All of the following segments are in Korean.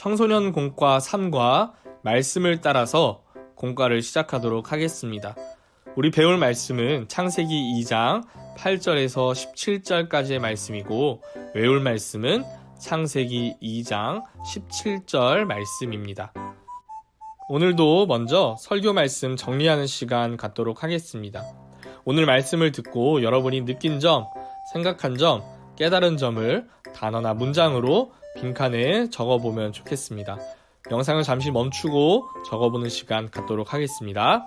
청소년 공과 3과 말씀을 따라서 공과를 시작하도록 하겠습니다. 우리 배울 말씀은 창세기 2장 8절에서 17절까지의 말씀이고 외울 말씀은 창세기 2장 17절 말씀입니다. 오늘도 먼저 설교 말씀 정리하는 시간 갖도록 하겠습니다. 오늘 말씀을 듣고 여러분이 느낀 점, 생각한 점, 깨달은 점을 단어나 문장으로 빈칸에 적어보면 좋겠습니다. 영상을 잠시 멈추고 적어보는 시간 갖도록 하겠습니다.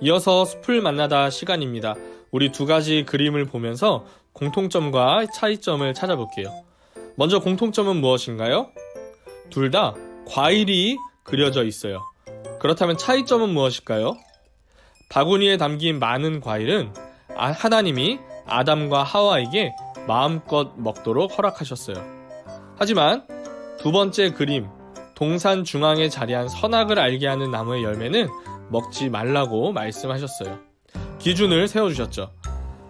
이어서 숲을 만나다 시간입니다. 우리 두 가지 그림을 보면서 공통점과 차이점을 찾아볼게요. 먼저 공통점은 무엇인가요? 둘 다 과일이 그려져 있어요. 그렇다면 차이점은 무엇일까요? 바구니에 담긴 많은 과일은 아- 하나님이 아담과 하와에게 마음껏 먹도록 허락하셨어요. 하지만 두 번째 그림, 동산 중앙에 자리한 선악을 알게 하는 나무의 열매는 먹지 말라고 말씀하셨어요. 기준을 세워주셨죠.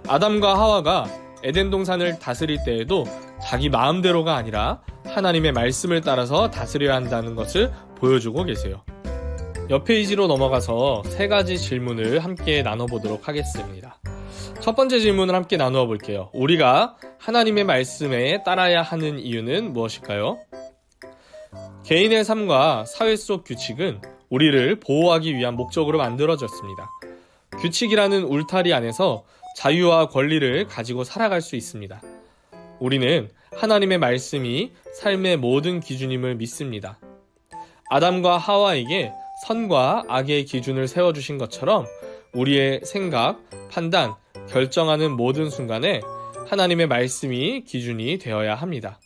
아담과 하와가 에덴 동산을 다스릴 때에도 자기 마음대로가 아니라 하나님의 말씀을 따라서 다스려야 한다는 것을 보여주고 계세요. 옆 페이지로 넘어가서 세 가지 질문을 함께 나눠보도록 하겠습니다. 첫 번째 질문을 함께 나누어 볼게요. 우리가 하나님의 말씀에 따라야 하는 이유는 무엇일까요? 개인의 삶과 사회 속 규칙은 우리를 보호하기 위한 목적으로 만들어졌습니다. 규칙이라는 울타리 안에서 자유와 권리를 가지고 살아갈 수 있습니다. 우리는 하나님의 말씀이 삶의 모든 기준임을 믿습니다. 아담과 하와에게 선과 악의 기준을 세워주신 것처럼 우리의 생각, 판단, 결정하는 모든 순간에 하나님의 말씀이 기준이 되어야 합니다.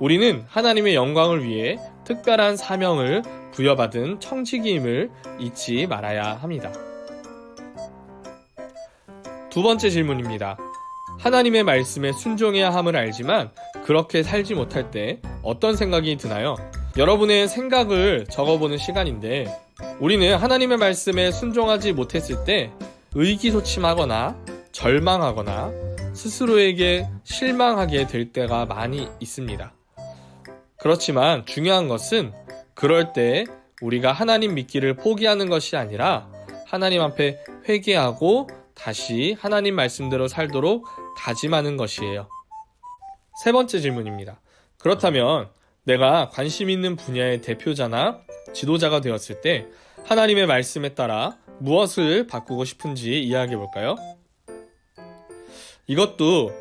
우리는 하나님의 영광을 위해 특별한 사명을 부여받은 청지기임을 잊지 말아야 합니다. 두 번째 질문입니다. 하나님의 말씀에 순종해야 함을 알지만 그렇게 살지 못할 때 어떤 생각이 드나요? 여러분의 생각을 적어보는 시간인데 우리는 하나님의 말씀에 순종하지 못했을 때 의기소침하거나 절망하거나 스스로에게 실망하게 될 때가 많이 있습니다. 그렇지만 중요한 것은 그럴 때 우리가 하나님 믿기를 포기하는 것이 아니라 하나님 앞에 회개하고 다시 하나님 말씀대로 살도록 다짐하는 것이에요. 세 번째 질문입니다. 그렇다면 내가 관심 있는 분야의 대표자나 지도자가 되었을 때 하나님의 말씀에 따라 무엇을 바꾸고 싶은지 이야기해 볼까요? 이것도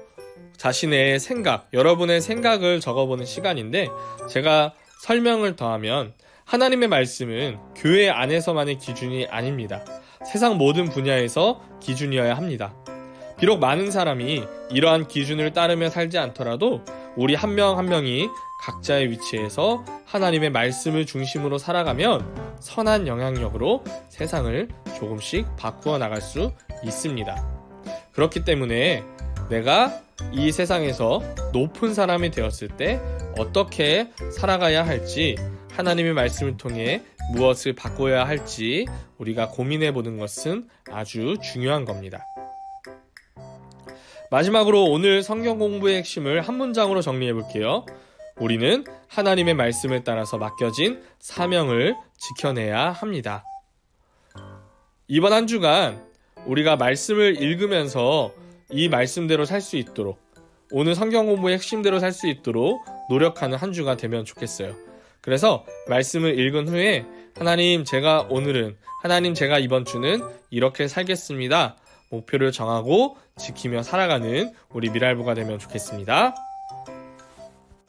자신의 생각, 여러분의 생각을 적어보는 시간인데 제가 설명을 더하면 하나님의 말씀은 교회 안에서만의 기준이 아닙니다. 세상 모든 분야에서 기준이어야 합니다. 비록 많은 사람이 이러한 기준을 따르며 살지 않더라도 우리 한 명한 명이 각자의 위치에서 하나님의 말씀을 중심으로 살아가면 선한 영향력으로 세상을 조금씩 바꾸어 나갈 수 있습니다. 그렇기 때문에 내가 이 세상에서 높은 사람이 되었을 때 어떻게 살아가야 할지 하나님의 말씀을 통해 무엇을 바꿔야 할지 우리가 고민해 보는 것은 아주 중요한 겁니다. 마지막으로 오늘 성경 공부의 핵심을 한 문장으로 정리해 볼게요. 우리는 하나님의 말씀을 따라서 맡겨진 사명을 지켜내야 합니다. 이번 한 주간 우리가 말씀을 읽으면서 이 말씀대로 살 수 있도록 오늘 성경 공부의 핵심대로 살 수 있도록 노력하는 한 주가 되면 좋겠어요. 그래서 말씀을 읽은 후에 하나님 제가 오늘은 하나님 제가 이번 주는 이렇게 살겠습니다. 목표를 정하고 지키며 살아가는 우리 미랄부가 되면 좋겠습니다.